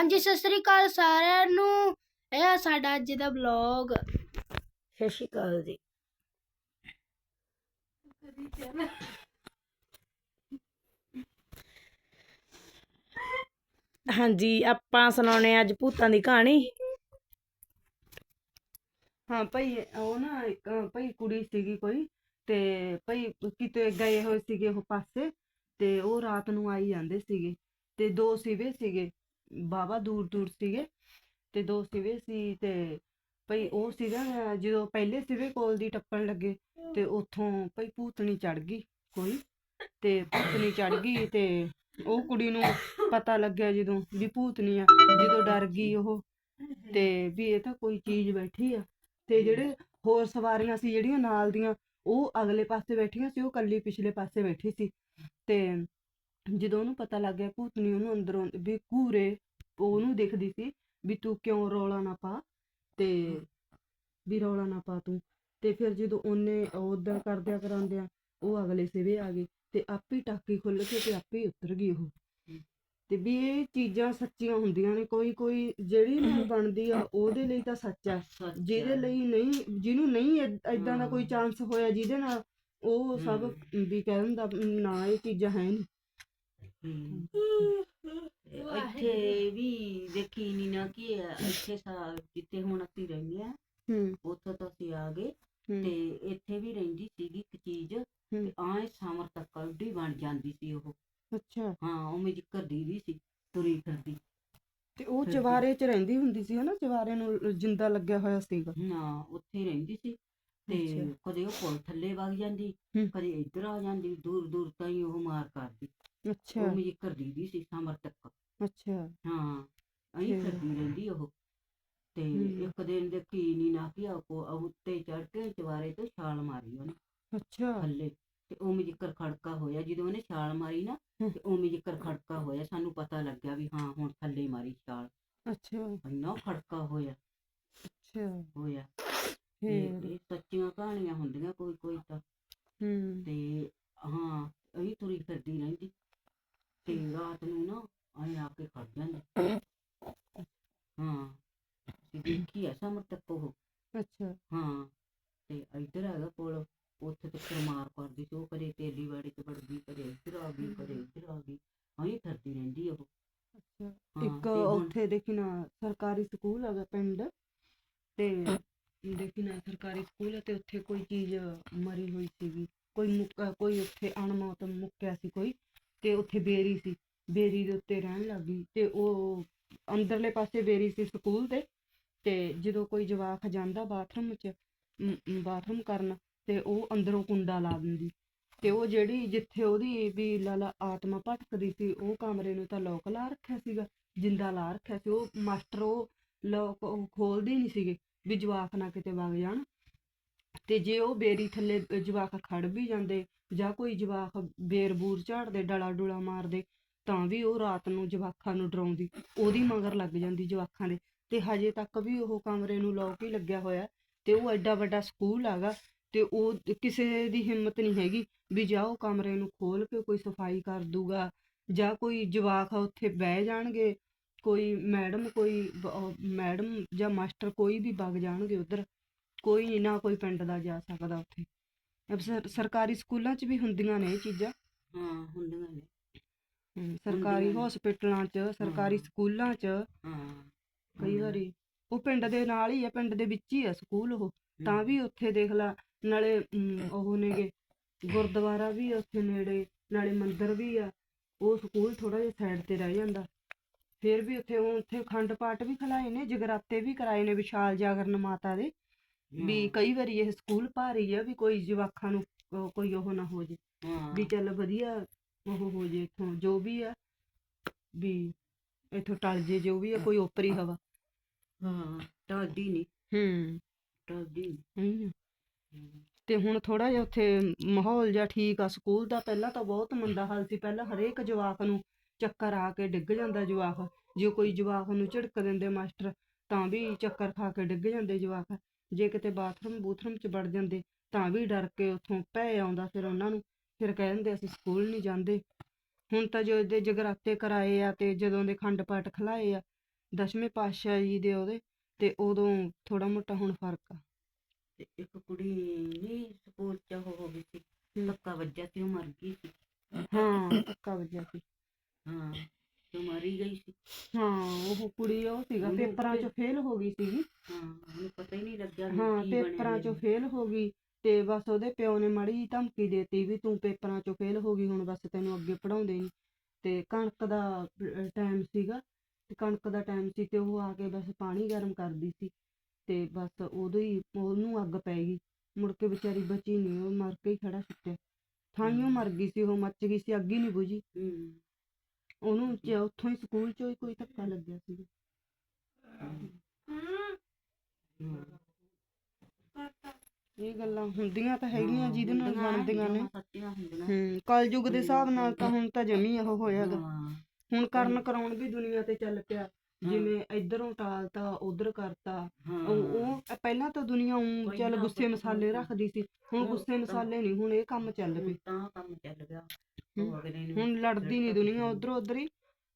ਹਾਂਜੀ ਸਤਿ ਸ੍ਰੀ ਅਕਾਲ ਸਾਰਿਆਂ ਨੂੰ। ਇਹ ਆ ਸਾਡਾ ਅੱਜ ਦਾ ਵਲੌਗ ਸਤਿ ਸ਼੍ਰੀ ਅਕਾਲ ਜੀ। ਹਾਂਜੀ ਆਪਾਂ ਸੁਣਾਉਣੇ ਆ ਅੱਜ ਭੂਤਾਂ ਦੀ ਕਹਾਣੀ। ਹਾਂ ਭਾਈ ਉਹ ਨਾ ਇੱਕ ਭਾਈ ਕੁੜੀ ਸੀਗੀ ਕੋਈ ਤੇ ਭਾਈ ਕਿਤੇ ਗਏ ਹੋਏ ਸੀਗੇ ਉਹ ਪਾਸੇ ਤੇ ਉਹ ਰਾਤ ਨੂੰ ਆਈ ਜਾਂਦੇ ਸੀਗੇ ਤੇ ਦੋ ਸਿਵੇ ਸੀਗੇ। ਬਾਬਾ ਦੂਰ ਦੂਰ ਸੀਗੇ ਤੇ ਦੋ ਸਿਵੇ ਸੀ ਤੇ ਭਈ ਉਹ ਸੀਗਾ ਜਦੋਂ ਪਹਿਲੇ ਸਿਵੇ ਕੋਲ ਦੀ ਟੱਪਣ ਲੱਗੇ ਤੇ ਉੱਥੋਂ ਭਈ ਭੂਤਣੀ ਚੜ ਗਈ ਕੋਈ ਤੇ ਭੂਤਣੀ ਚੜ ਗਈ ਤੇ ਉਹ ਕੁੜੀ ਨੂੰ ਪਤਾ ਲੱਗਿਆ ਜਦੋਂ ਵੀ ਭੂਤਣੀ ਆ ਜਦੋਂ ਡਰ ਗਈ ਉਹ ਤੇ ਵੀ ਇਹ ਤਾਂ ਕੋਈ ਚੀਜ਼ ਬੈਠੀ ਆ ਤੇ ਜਿਹੜੇ ਹੋਰ ਸਵਾਰੀਆਂ ਸੀ ਜਿਹੜੀਆਂ ਨਾਲ ਦੀਆਂ ਉਹ ਅਗਲੇ ਪਾਸੇ ਬੈਠੀਆਂ ਸੀ ਉਹ ਕੱਲੀ ਪਿਛਲੇ ਪਾਸੇ ਬੈਠੀ ਸੀ ਤੇ ਜਦੋਂ ਉਹਨੂੰ ਪਤਾ ਲੱਗ ਗਿਆ ਭੂਤਣੀ ਉਹਨੂੰ ਅੰਦਰੋਂ ਵੀ ਘੂਰੇ ਉਹਨੂੰ ਦਿਖਦੀ ਸੀ ਵੀ ਤੂੰ ਕਿਉਂ ਰੌਲਾ ਨਾ ਪਾ ਤੇ ਵੀ ਰੌਲਾ ਨਾ ਪਾ ਤੂੰ। ਤੇ ਫਿਰ ਜਦੋਂ ਉਹਨੇ ਉਦਾਂ ਕਰਦਿਆਂ ਕਰਾਉਂਦਿਆਂ ਉਹ ਅਗਲੇ ਸਿਵੇ ਆ ਗਏ ਤੇ ਆਪੇ ਟਾਕੀ ਖੁੱਲ ਕੇ ਤੇ ਆਪੇ ਉਤਰ ਗਈ ਉਹ। ਤੇ ਵੀ ਇਹ ਚੀਜ਼ਾਂ ਸੱਚੀਆਂ ਹੁੰਦੀਆਂ ਨੇ ਕੋਈ ਕੋਈ ਜਿਹੜੀ ਨਾ ਬਣਦੀ ਆ ਉਹਦੇ ਲਈ ਤਾਂ ਸੱਚ ਆ। ਜਿਹਦੇ ਲਈ ਨਹੀਂ ਜਿਹਨੂੰ ਨਹੀਂ ਐਦਾਂ ਦਾ ਕੋਈ ਚਾਂਸ ਹੋਇਆ ਜਿਹਦੇ ਨਾਲ ਉਹ ਸਭ ਵੀ ਕਹਿ ਦਿੰਦਾ ਨਾ ਇਹ ਚੀਜ਼ਾਂ ਹੈ ਨਹੀਂ ਇੱਥੇ ਵੀ ਦੇਖੀ ਨੀ ਨਾ ਕੀ ਇੱਥੇ ਸਾ ਜਿੱਥੇ ਹੁਣ ਅਸੀਂ ਰਹਿੰਦੇ ਆ ਹੂੰ। ਉੱਥੋਂ ਤਾਂ ਅਸੀਂ ਆ ਗਏ ਤੇ ਇੱਥੇ ਵੀ ਰਹਿੰਦੀ ਸੀਗੀ ਇੱਕ ਚੀਜ਼ ਤੇ ਆਏ ਸਾਮਰ ਤੱਕ ਕੱਢੀ ਬਣ ਜਾਂਦੀ ਸੀ ਉਹ। ਅੱਛਾ। ਹਾਂ ਉਵੇਂ ਜਿੱਕਰ ਦੀਦੀ ਸੀ ਤੁਰੀ ਫਿਰਦੀ। ਤੇ ਉਹ ਫਿਰ ਚਵਾਰੇ 'ਚ ਰਹਿੰਦੀ ਹੁੰਦੀ ਸੀ ਹਨਾ ਚਵਾਰੇ ਨੂੰ ਜਿੰਦਾ ਲੱਗਿਆ ਹੋਇਆ ਸੀਗਾ। ਨਾ ਉੱਥੇ ਹੀ ਰਹਿੰਦੀ ਸੀ ਤੇ ਅੱਛਾ। ਕਦੇ ਉਹ ਪੁਲ ਥੱਲੇ ਵਗ ਜਾਂਦੀ ਹੂੰ। ਕਦੇ ਇੱਧਰ ਆ ਜਾਂਦੀ ਦੂਰ ਦੂਰ ਤਾਈਂ ਉਹ ਮਾਰ ਕਰਦੀ। ਅੱਛਾ। ਉਵੇਂ ਜਿੱਕਰ ਦੀਦੀ ਸੀ ਸਾਮਰ ਤੱਕ ਅੱਛਾ। ਹਾਂ ਅਹੀਂ ਠੀਕ। ਫਿਰਦੀ ਰਹਿੰਦੀ ਉਹ। ਤੇ ਹਮ। ਇੱਕ ਦਿਨ ਦੇਖੀ ਨੀ ਨਾ ਕਿ ਕੋ ਉੱਤੇ ਚੜ ਕੇ ਚਵਾਰੇ ਤੋਂ ਛਾਲ ਮਾਰੀ ਉਹਨੇ। ਅੱਛਾ। ਥੱਲੇ। ਤੇ ਉਵੇਂ ਜਿੱਕਰ ਖੜਕਾ ਹੋਇਆ ਜਦੋਂ ਉਹਨੇ ਛਾਲ ਮਾਰੀ ਨਾ ਹਮ। ਤੇ ਉਵੇਂ ਜਿੱਕਰ ਖੜਕਾ ਹੋਇਆ ਸਾਨੂੰ ਪਤਾ ਲੱਗਿਆ ਵੀ ਹਾਂ ਹੁਣ ਥੱਲੇ ਮਾਰੀ ਛਾਲ। ਅੱਛਾ। ਇੰਨਾ ਖੜਕਾ ਹੋਇਆ। ਅੱਛਾ। ਹੋਇਆ। ਤੇ ਫੇਰ? ਇਹ ਸੱਚੀਆਂ ਕਹਾਣੀਆਂ ਹੁੰਦੀਆਂ ਕੋਈ ਕੋਈ ਤਾਂ ਹੂੰ ਤੇ ਹਾਂ ਅਹੀਂ ਤੁਰੀ ਫਿਰਦੀ ਰਹਿੰਦੀ ਤੇ ਰਾਤ ਨੂੰ ਨਾ ਅਸੀਂ ਆ ਕੇ ਖੜ ਜਾਂਦੇ ਹਾਂ ਤੇ ਦੇਖੀ ਆ ਸਮਰ ਤੱਕ ਉਹ ਅੱਛਾ ਹਾਂ ਤੇ ਇੱਧਰ ਹੈਗਾ ਕੋਲ ਉੱਥੇ ਤੇ ਕਰਦੀ ਉਹ ਕਦੇ ਤੇਲੀ ਵਾੜੇ ਚ ਵੜਦੀ ਕਦੇ ਇੱਧਰ ਆ ਗਈ ਕਦੇ ਇੱਧਰ ਆ ਗਈ। ਅਸੀਂ ਫਿਰਦੀ ਰਹਿੰਦੀ ਉਹ। ਅੱਛਾ। ਹਾਂ, ਇੱਕ ਤੇ ਹੁਣ- ਉੱਥੇ ਦੇਖੀ ਨਾ ਸਰਕਾਰੀ ਸਕੂਲ ਹੈਗਾ ਪਿੰਡ ਤੇ ਦੇਖੀ ਨਾ ਸਰਕਾਰੀ ਸਕੂਲ ਹੈ ਤੇ ਉੱਥੇ ਕੋਈ ਚੀਜ਼ ਮਰੀ ਹੋਈ ਸੀਗੀ। ਕੋਈ ਮੁੱਕਾ ਕੋਈ ਉੱਥੇ ਅਣਮੌਤ ਮੁੱਕਿਆ ਸੀ ਕੋਈ ਤੇ ਉੱਥੇ ਬੇਰੀ ਸੀ। ਬੇਰੀ ਦੇ ਉੱਤੇ ਰਹਿਣ ਲੱਗ ਗਈ ਤੇ ਉਹ ਅੰਦਰਲੇ ਪਾਸੇ ਬੇਰੀ ਸੀ ਸਕੂਲ ਦੇ ਤੇ ਜਦੋਂ ਕੋਈ ਜਵਾਕ ਜਾਂਦਾ ਬਾਥਰੂਮ 'ਚ ਮ, ਮ, ਬਾਥਰੂਮ ਕਰਨ ਤੇ ਉਹ ਅੰਦਰੋਂ ਕੁੰਡਾ ਲਾ ਦਿੰਦੀ। ਤੇ ਉਹ ਜਿਹੜੀ ਜਿੱਥੇ ਉਹਦੀ ਵੀ ਲਾਲਾ ਆਤਮਾ ਭਟਕਦੀ ਸੀ, ਉਹ ਕਮਰੇ ਨੂੰ ਤਾਂ ਲੋਕ ਲਾ ਰੱਖਿਆ ਸੀਗਾ, ਜਿੰਦਾ ਲਾ ਰੱਖਿਆ ਸੀ, ਉਹ ਮਾਸਟਰ ਉਹ ਲੋਕ ਉਹ ਖੋਲਦੇ ਨਹੀਂ ਸੀਗੇ ਵੀ ਜਵਾਕ ਨਾ ਕਿਤੇ ਵਗ ਜਾਣ। ਤੇ ਜੇ ਉਹ ਬੇਰੀ ਥੱਲੇ ਜਵਾਕ ਖੜ ਵੀ ਜਾਂਦੇ ਜਾਂ ਕੋਈ ਜਵਾਕ ਬੇਰ ਬੂਰ ਝਾੜਦੇ, ਡਲਾ ਡੁਲਾ ਮਾਰਦੇ, ਤਾਂ ਵੀ ਉਹ ਰਾਤ ਨੂੰ ਜਵਾਕਾਂ ਨੂੰ ਡਰਾਉਂਦੀ, ਉਹਦੀ ਮਗਰ ਲੱਗ ਜਾਂਦੀ ਜਵਾਕਾਂ ਦੇ। ਤੇ ਹਜੇ ਤੱਕ ਵੀ ਉਹ ਕਮਰੇ ਨੂੰ ਲੋਕ ਹੀ ਲੱਗਿਆ ਹੋਇਆ, ਤੇ ਉਹ ਐਡਾ ਵੱਡਾ ਸਕੂਲ ਹੈਗਾ ਤੇ ਉਹ ਕਿਸੇ ਦੀ ਹਿੰਮਤ ਨਹੀਂ ਹੈਗੀ ਵੀ ਜਾਓ ਕਮਰੇ ਨੂੰ ਖੋਲ ਕੇ ਕੋਈ ਸਫ਼ਾਈ ਕਰ ਦੂਗਾ ਜਾਂ ਕੋਈ ਜਵਾਕ ਉੱਥੇ ਬਹਿ ਜਾਣਗੇ ਕੋਈ ਮੈਡਮ ਕੋਈ ਮੈਡਮ ਜਾਂ ਮਾਸਟਰ ਕੋਈ ਵੀ ਵਗ ਜਾਣਗੇ ਉਧਰ ਕੋਈ ਨੀ ਨਾ ਕੋਈ ਪਿੰਡ ਦਾ ਜਾ ਸਕਦਾ ਉੱਥੇ। ਸਰਕਾਰੀ ਸਕੂਲਾਂ 'ਚ ਵੀ ਹੁੰਦੀਆਂ ਨੇ ਇਹ ਚੀਜ਼ਾਂ। ਹਾਂ ਹੁੰਦੀਆਂ ਨੇ। ਸਰਕਾਰੀ। ਹਸਪੀਟਲਾਂ 'ਚ ਸਰਕਾਰੀ। ਸਕੂਲਾਂ 'ਚ ਹਾਂ। ਕਈ ਵਾਰੀ। ਉਹ ਪਿੰਡ ਦੇ ਨਾਲ ਹੀ ਆ ਪਿੰਡ ਦੇ ਵਿੱਚ ਹੀ ਆ ਸਕੂਲ ਉਹ। ਤਾਂ ਵੀ ਉੱਥੇ ਦੇਖ ਲਾ ਨਾਲੇ ਅਮ, ਉਹ ਨੇਗੇ ਗੁਰਦੁਆਰਾ ਵੀ ਆ ਉੱਥੇ ਨੇੜੇ ਨਾਲੇ ਮੰਦਿਰ ਵੀ ਆ ਉਹ ਸਕੂਲ ਥੋੜਾ ਜਿਹਾ ਸਾਈਡ ਤੇ ਰਹਿ ਜਾਂਦਾ। ਫਿਰ ਵੀ ਉੱਥੇ ਉਹ ਉੱਥੇ ਅਖੰਡ ਪਾਠ ਵੀ ਖਲਾਏ ਨੇ ਜਗਰਾਤੇ ਵੀ ਕਰਾਏ ਨੇ ਵਿਸ਼ਾਲ ਜਾਗਰਨ ਮਾਤਾ ਦੇ ਵੀ ਕਈ ਵਾਰੀ ਇਹ ਸਕੂਲ ਭਾਰੀ ਆ ਵੀ ਕੋਈ ਜਵਾਕਾਂ ਨੂੰ ਅਹ ਕੋਈ ਉਹ ਨਾ ਹੋ ਜੇ ਵੀ ਚੱਲ ਵਧੀਆ ਉਹ ਹੋ ਜੇ ਇੱਥੋਂ ਜੋ ਵੀ ਆ ਵੀ ਇੱਥੋਂ ਟਲ ਜੇ ਜੋ ਵੀ ਆ ਕੋਈ ਓਪਰੀ ਹਵਾ। ਹਾਂ। ਟਲਦੀ ਨਹੀਂ ਹੂੰ। ਟਲਦੀ ਨੀ। ਤੇ ਹੁਣ ਥੋੜਾ ਜਿਹਾ ਉੱਥੇ ਮਾਹੌਲ ਜਿਹਾ ਠੀਕ ਆ, ਸਕੂਲ ਦਾ ਪਹਿਲਾਂ ਤਾਂ ਬਹੁਤ ਮੰਦਾ ਹਾਲ ਸੀ, ਪਹਿਲਾਂ ਹਰੇਕ ਜਵਾਕ ਨੂੰ ਚੱਕਰ ਆ ਕੇ ਡਿੱਗ ਜਾਂਦਾ ਜਵਾਕ, ਜੇ ਕੋਈ ਜਵਾਕ ਨੂੰ ਝਿੜਕ ਦਿੰਦੇ ਮਾਸਟਰ ਤਾਂ ਵੀ ਚੱਕਰ ਖਾ ਕੇ ਡਿੱਗ ਜਾਂਦੇ ਜਵਾਕ, ਜੇ ਕਿਤੇ ਬਾਥਰੂਮ ਬੂਥਰੂਮ ਚ ਵੜ ਜਾਂਦੇ ਤਾਂ ਵੀ ਡਰ ਕੇ ਉੱਥੋਂ ਭੈ ਆਉਂਦਾ ਫਿਰ ਉਹਨਾਂ ਨੂੰ, ਫਿਰ ਕਹਿ ਦਿੰਦੇ ਅਸੀਂ ਸਕੂਲ ਨਹੀਂ ਜਾਂਦੇ। ਹੁਣ ਤਾਂ ਜੋ ਦੇ ਜਗਰਾਤੇ ਕਰਾਏ ਆ ਤੇ ਜਦੋਂ ਦੇ ਖੰਡ ਪਾਠ ਖਲਾਏ ਆ, ਦਸਵੇਂ ਪਾਤਸ਼ਾਹ ਜੀ ਦੇ ਉਹਦੇ, ਤੇ ਉਦੋਂ ਥੋੜਾ ਮੋਟਾ ਹੁਣ ਫ਼ਰਕ ਆ। ਤੇ ਇੱਕ ਕੁੜੀ ਨਹੀਂ ਸਕੂਲ ਚ ਉਹ ਹੋ ਗਈ ਸੀ। ਧੱਕਾ ਵੱਜਿਆ ਸੀ ਉਹ ਮਰ ਗਈ ਸੀ। ਹਾਂ ਵੱਜਿਆ ਸੀ। ਹਾਂ ਤੇ ਉਹ ਮਾਰੀ ਗਈ ਸੀ। ਹਾਂ ਉਹ ਕੁੜੀ ਉਹ ਸੀਗਾ ਉਹਨੂੰ ਪੇਪਰਾਂ 'ਚ ਫੇਲ ਹੋ ਗਈ ਸੀਗੀ। ਹਾਂ ਉਹਨੂੰ ਪਤਾ ਹੀ ਨਹੀਂ ਲੱਗਿਆ ਵੀ ਹਾਂ ਕੀ ਬਣਿਆ ਪੇਪਰਾਂ 'ਚੋਂ ਇਹਦਾ। ਫੇਲ ਹੋ ਗਈ ਤੇ ਬਸ ਉਹਦੇ ਪਿਓ ਨੇ ਮਾੜੀ ਜਿਹੀ ਧਮਕੀ ਦੇਤੀ ਵੀ ਤੂੰ ਪੇਪਰਾਂ 'ਚੋਂ ਫੇਲ ਹੋ ਗਈ ਹੁਣ ਬਸ ਤੈਨੂੰ ਅੱਗੇ ਪੜਾਉਂਦੇ ਨਹੀਂ ਤੇ ਕਣਕ ਦਾ ਟਾਈਮ ਸੀਗਾ ਤੇ ਕਣਕ ਦਾ ਟਾਈਮ ਸੀ ਤੇ ਉਹ ਆ ਕੇ ਬਸ ਪਾਣੀ ਗਰਮ ਕਰਦੀ ਸੀ। ਤੇ ਬਸ ਉਦੋਂ ਹੀ ਉਹਨੂੰ ਅੱਗ ਪੈ ਗਈ। ਮੁੜ ਕੇ ਵਿਚਾਰੀ ਬਚੀ ਨਹੀਂ ਉਹ ਮਰ ਕੇ ਹੀ ਖੜਾ ਸੁੱਤਿਆ ਥਾਈਓ ਮਰ ਗਈ ਸੀ ਉਹ ਮੱਚ ਗਈ ਸੀ ਅੱਗ ਹੀ ਨਹੀਂ ਬੁਝੀ। ਉਹਨੂੰ ਉੱਥੋਂ ਹੀ ਸਕੂਲ 'ਚੋਂ ਹੀ ਕੋਈ ਧੱਕਾ ਲੱਗਿਆ ਸੀ। ਇਹ ਗੱਲਾਂ ਹੁੰਦੀਆਂ ਤਾਂ ਹੈਗੀਆਂ ਜਿਹਦੇ ਨਾਲ ਬਣਦੀਆਂ ਨੇ। ਹੂੰ ਕਲਯੁਗ ਦੇ ਹਿਸਾਬ ਨਾਲ ਤਾਂ ਹੁਣ ਤਾਂ ਜਮੀ ਉਹ ਹੋਇਆਗਾ ਹਾਂ, ਹੁਣ ਕਰਨ ਕਰਾਉਣ ਵੀ ਦੁਨੀਆ ਤੇ ਚੱਲ ਪਿਆ। ਜਿਵੇਂ ਇਧਰੋਂ ਟਾਲਤਾ ਉਧਰ ਕਰਤਾ ਹਾਂ। ਉਹ ਉਹ ਪਹਿਲਾਂ ਤਾਂ ਦੁਨੀਆ ਉਂ ਚੱਲ ਗੁੱਸੇ ਮਸਾਲੇ ਰੱਖਦੀ ਸੀ ਹੁਣ ਗੁੱਸੇ ਮਸਾਲੇ ਨਹੀਂ ਹੁਣ ਇਹ ਕੰਮ ਚੱਲ ਤਾਂ ਕੰਮ ਗਿਆ ਨੂੰ ਹੁਣ ਲੜਦੀ ਨਹੀਂ ਦੁਨੀਆ ਉਧਰ ਉਧਰ ਹੀ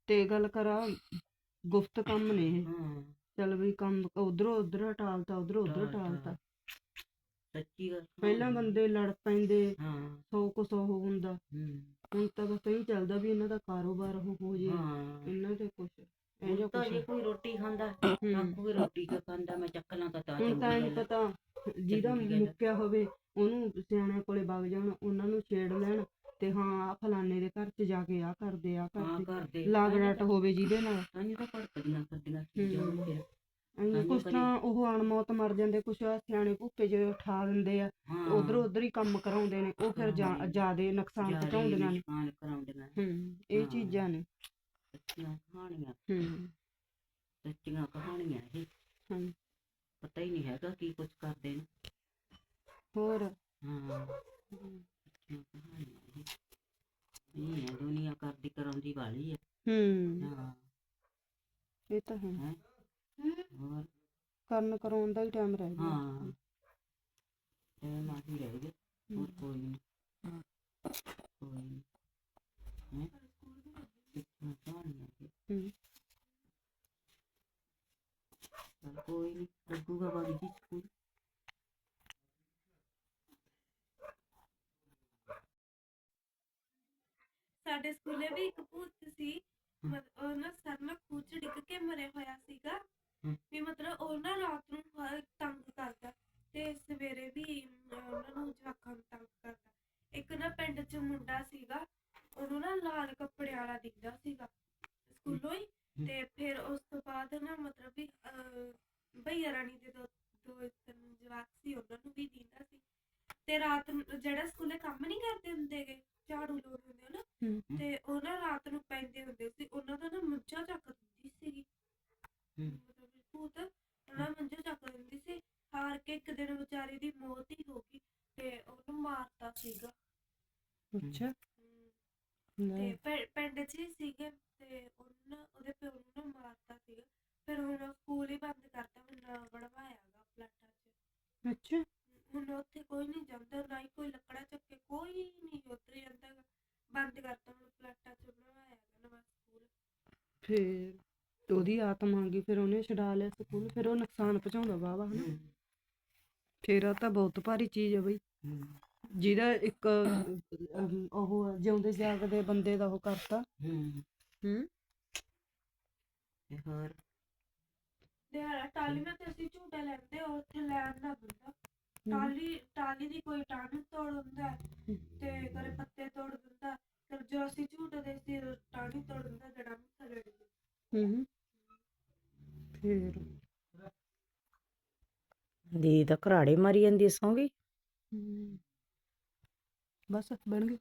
ਤੇ ਗੱਲ ਕਰਾ ਗੁਫਤ ਕੰਮ ਨੇ ਇਹ। ਹਾਂ। ਚੱਲ ਵੀ ਕੰਮ ਉਧਰੋਂ ਉਧਰ ਟਾਲਤਾ ਉਧਰੋਂ ਉਧਰ ਟਾਲਤਾ। ਸੱਚੀ ਗੱਲ ਪਹਿਲਾਂ ਬੰਦੇ ਲੜ ਪੈਂਦੇ ਹਾਂ। ਸੌ ਕੁ ਸੌ ਹੁੰਦਾ। ਹੁਣ ਤਾਂ ਬਸ ਇਹੀ ਚੱਲਦਾ ਵੀ ਇਹਨਾਂ ਦਾ ਕਾਰੋਬਾਰ ਉਹ ਹੋ ਜੇ ਹਾਂ ਇਹਨਾਂ ਦੇ ਕੁਛ ਇਹ ਹੁਣ ਜਿਹਾ ਤਾਂ ਕੁਛ ਜੇ ਕੋਈ ਰੋਟੀ ਖਾਂਦਾ ਤਾਂ। ਕੋਈ ਰੋਟੀ ਕਿਉਂ ਖਾਂਦਾ ਮੈਂ ਚੱਕ ਲਾਂ ਤਾਂ ਤਾਂ ਹੁਣ ਤਾਂ ਇਹ ਨੀ। ਪਤਾ ਜਿਹਦਾ। ਮੁੱਕਿਆ ਹੋਵੇ ਉਹਨੂੰ ਸਿਆਣਿਆਂ ਕੋਲੇ ਵਗ ਜਾਣ ਉਹਨਾਂ ਨੂੰ ਛੇੜ ਲੈਣ ਤੇ ਹਾਂ ਆ ਫਲਾਣੇ ਦੇ ਘਰ 'ਚ ਜਾ ਕੇ ਆ ਕਰਦੇ ਆ ਹਾਂ ਕਰਦੇ ਕਰਦੇ ਹੋਵੇ ਜਿਹਦੇ ਨਾਲ ਤਾਂਹੀਓ ਤਾਂ ਭੜਕਦੀਆਂ ਫਿਰਦੀਆਂ ਚੀਜ਼ਾਂ ਹੂੰ। ਫਿਰ ਐਂ ਕੁਛ ਤਾਂ ਉਹ ਅਣਮੌਤ ਮਰ ਜਾਂਦੇ ਕੁਛ ਸਿਆਣੇ ਭੁੱਪੇ ਜਿਹੇ ਉਠਾ ਦਿੰਦੇ ਆ ਹਾਂ ਉਧਰ ਉਧਰ ਹੀ ਕੰਮ ਕਰਾਉਂਦੇ ਨੇ ਉਹ ਫਿਰ ਹਾਂ। ਜਿਆਦੇ ਨੁਕਸਾਨ ਪਹੁੰਚਾਉਂਦੀਆਂ ਨੇ ਕਰਾਉਂਦੀਆਂ ਹੂੰ ਇਹ ਹਾਂ। ਚੀਜ਼ਾਂ ਨੇ ਸੱਚੀਆਂ ਕਹਾਣੀਆਂ ਹੂੰ ਸੱਚੀਆਂ ਕਹਾਣੀਆਂ ਇਹ। ਹਾਂ ਪਤਾ ਹੀ ਨਹੀਂ ਹੈਗਾ ਕੀ ਕੁਝ ਕਰਦੇ ਨੇ। ਹੋਰ? ਹਾਂ। ਸੱਚੀਆਂ ਕਹਾਣੀਆਂ ਇਹ। ਹੈ ਦੁਨੀਆ ਕਰਦੀ ਕਰਾਉਂਦੀ ਵਾਲੀ ਹੈ। ਹੂੰ। ਹਾਂ। ਇਹ ਤਾਂ ਹੈ। ਹੈ? ਹੋਰ? ਕਰਨ ਕਰਾਉਣ ਦਾ ਹੀ ਟਾਈਮ ਰਹਿ ਗਿਆ। ਹਾਂ। ਇਹ ਮਾਹੀ ਰਹਿ ਗਏ ਹੋਰ ਕੋਈ ਨਹੀਂ ਕੋਈ ਨਹੀਂ ਹੈ ਸੱਚੀਆਂ ਕਹਾਣੀਆਂ ਇਹ ਹੂੰ ਚੱਲ ਕੋਈ ਨਹੀਂ ਲੱਗੂਗਾ ਬਾਗੀ ਜੀ ਸਕੂਲ ਸਾਡੇ ਸਕੂਲੇ ਵੀ ਇੱਕ ਭੂਤ ਸੀ। ਮਤ- ਉਹ ਨਾ ਸਰ ਨਾ ਖੂਹ ਚ ਡਿੱਗ ਕੇ ਮਰਿਆ ਹੋਇਆ ਸੀਗਾ। ਵੀ ਮਤਲਬ ਉਹ ਨਾ ਰਾਤ ਨੂੰ ਤੰਗ ਕਰਦਾ। ਤੇ ਸਵੇਰੇ ਵੀ ਉਹਨਾਂ ਨੂੰ ਜਵਾਕਾਂ ਨੂੰ ਤੰਗ ਕਰਦਾ। ਇੱਕ ਨਾ ਪਿੰਡ ਚ ਮੁੰਡਾ ਸੀਗਾ। ਉਹਨੂੰ ਨਾ ਲਾਲ ਕੱਪੜੇ ਵਾਲਾ ਦਿਖਦਾ ਸੀਗਾ। ਸਕੂਲੋਂ ਹੀ। ਤੇ ਫਿਰ ਉਸ ਤੋਂ ਬਾਅਦ ਨਾ ਮਤਲਬ ਵੀ ਭਈਆ ਰਾਣੀ ਇੱਕ ਦਿਨ ਵਿਚਾਰੀ ਦੀ ਮੌਤ ਹੀ ਹੋ ਗਈ ਤੇ ਉਹਨੂੰ ਮਾਰਤਾ ਸੀਗਾ। ਅੱਛਾ। ਤੇ ਪਿੰ- ਪਿੰਡ 'ਚ ਹੀ ਸੀਗੇ ਤੇ ਉਹਨਾਂ ਉਹਦੇ ਪਿਓ ਨੂੰ ਨਾ ਮਾਰਤਾ ਸੀਗਾ। ਫਿਰ ਹੁਣ ਸਕੂਲ ਹੀ ਬੰਦ ਕਰਤਾ ਹੁਣ ਨਾ ਬਣਵਾਇਆਗਾ ਫਲੈਟਾਂ 'ਚ। ਅੱਛਾ। ਹੁਣ ਉੱਥੇ ਕੋਈ ਨਹੀਂ ਜਾਂਦਾ ਨਾ ਹੀ ਕੋਈ ਲੱਕੜਾ ਚੱਕੇ ਕੋਈ ਨਹੀਂ ਉੱਧਰ ਜਾਂਦਾ ਗਾ। ਬੰਦ ਕਰਤਾ ਹੁਣ ਫਲੈਟਾਂ 'ਚ ਬਣਵਾਇਆ ਗਾ ਨਵਾਂ ਸਕੂਲ। ਫੇਰ ਉਹਦੀ ਆਤਮਾ ਆ ਗਈ ਫਿਰ ਉਹਨੇ ਛਡਾ ਲਿਆ ਸਕੂਲ ਫਿਰ ਉਹ ਨੁਕਸਾਨ ਪਹੁੰਚਾਉਂਦਾ ਵਾਵਾ ਹਨਾ? ਫੇਰ ਉਹ ਤਾਂ ਬਹੁਤ ਭਾਰੀ ਚੀਜ਼ ਹੈ ਬਈ। ਜਿਹਦਾ ਇੱਕ ਉਹ ਆ, ਜਿਉਂਦੇ ਜਾਗਦੇ ਬੰਦੇ ਦਾ ਉਹ ਕਰਤਾ। ਹੂੰ। ਹੂੰ। ਤੇ ਹੋਰ? ਤੇ ਅਸੀਂ ਝੂਟੇ ਲੈਂਦੇ ਆ, ਉੱਥੇ ਲੈਣ ਨਾ ਦਿੰਦਾ ਟਾਲੀ ਟਾਲੀ ਦੀ ਕੋਈ ਟਾਹਣੀ ਤੋੜ ਦਿੰਦਾ ਹੈ, ਤੇ ਕਰੇ ਪੱਤੇ ਤੋੜ ਦਿੰਦਾ ਫਿਰ ਜੋ ਅਸੀਂ ਝੂਟਦੇ ਸੀ ਟਾਹਣੀ ਤੋੜ ਦਿੰਦਾ ਜੜਾ ਮੁੱਠਾ ਲੜ ਹੂੰ ਫੇਰ ਦੀ ਤਾਂ ਘਰਾੜੇ ਮਾਰੀ ਜਾਂਦੀ ਸੌਂ ਗਈ ਹੂੰ। ਬਸ ਬਣ ਗਏ